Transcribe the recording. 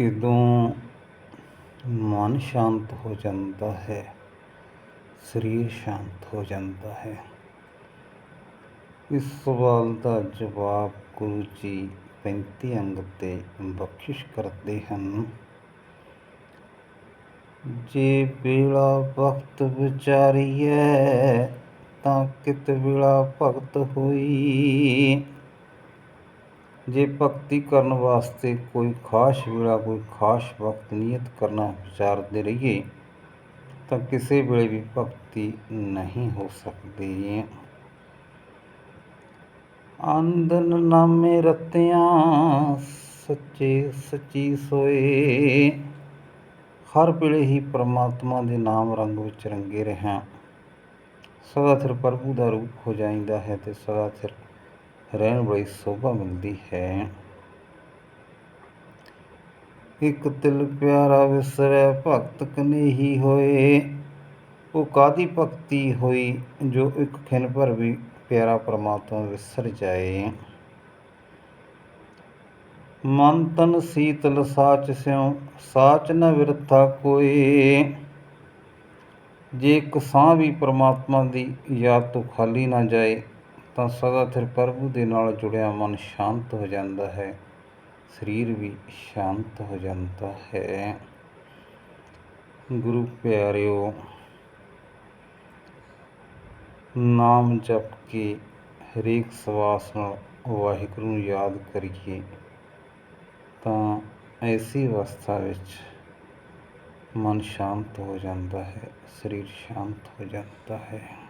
ਜਦੋਂ ਮਨ ਸ਼ਾਂਤ ਹੋ ਜਾਂਦਾ ਹੈ, ਸਰੀਰ ਸ਼ਾਂਤ ਹੋ ਜਾਂਦਾ ਹੈ? ਇਸ ਸਵਾਲ ਦਾ ਜਵਾਬ ਗੁਰੂ ਜੀ 35 ਅੰਗ ਤੇ ਬਖਸ਼ਿਸ਼ ਕਰਦੇ ਹਨ। ਜੇ ਵੇਲਾ ਵਕਤ ਵਿਚਾਰੀਐ, ਤਾਂ ਕਿਤ ਵੇਲਾ ਭਗਤ ਹੋਈ? ਜੇ ਭਗਤੀ ਕਰਨ ਵਾਸਤੇ ਕੋਈ ਖਾਸ ਵੇਲਾ, ਕੋਈ ਖਾਸ ਵਕਤ ਨਿਯਤ ਕਰਨਾ ਵਿਚਾਰਦੇ ਰਹੀਏ, ਤਾਂ ਕਿਸੇ ਵੇਲੇ ਵੀ ਭਗਤੀ ਨਹੀਂ ਹੋ ਸਕਦੀ। ਆਨੰਦਨ ਨਾਮੇ ਰਤਿਆਂ, ਸੱਚੇ ਸੱਚੀ ਸੋਏ। ਹਰ ਵੇਲੇ ਹੀ ਪ੍ਰਮਾਤਮਾ ਦੇ ਨਾਮ ਰੰਗ ਵਿੱਚ ਰੰਗੇ ਰਹਾਂ ਸਦਾ ਸਿਰ ਪ੍ਰਭੂ ਦਾ ਰੂਪ ਹੋ ਜਾਂਦਾ ਹੈ ਤੇ ਸਦਾ ਸਿਰ ਰਹਿਣ ਵਾਲੀ ਸੋਭਾ ਮਿਲਦੀ ਹੈ। ਇੱਕ ਤਿਲ ਪਿਆਰਾ ਵਿਸਰੈ, ਭਗਤ ਕਨੇਹੀ ਹੋਏ। ਉਹ ਕਾਦੀ ਭਗਤੀ ਹੋਈ ਜੋ ਇੱਕ ਖਿਨ ਭਰ ਵੀ ਪਿਆਰਾ ਪਰਮਾਤਮਾ ਵਿਸਰ ਜਾਏ। ਮਨ ਤਨ ਸੀਤਲ ਸਾਚ ਸਿਉ, ਸਾਚ ਨ ਵਿਰਥਾ ਕੋਏ। ਜੇ ਇੱਕ ਵੀ ਪਰਮਾਤਮਾ ਦੀ ਯਾਦ ਤੋਂ ਖਾਲੀ ਨਾ ਜਾਏ ਤਾਂ ਸਦਾ ਸਿਰ ਪ੍ਰਭੂ ਦੇ ਨਾਲ ਜੁੜਿਆ ਮਨ ਸ਼ਾਂਤ ਹੋ ਜਾਂਦਾ ਹੈ। ਸਰੀਰ ਵੀ ਸ਼ਾਂਤ ਹੋ ਜਾਂਦਾ ਹੈ। ਗੁਰੂ ਪਿਆਰਿਓ, ਨਾਮ ਜਪ ਕੇ ਹਰੇਕ ਸਵਾਸ ਨਾਲ ਵਾਹਿਗੁਰੂ ਨੂੰ ਯਾਦ ਕਰੀਏ ਤਾਂ ਐਸੀ ਅਵਸਥਾ ਵਿੱਚ ਮਨ ਸ਼ਾਂਤ ਹੋ ਜਾਂਦਾ ਹੈ, ਸਰੀਰ ਸ਼ਾਂਤ ਹੋ ਜਾਂਦਾ ਹੈ।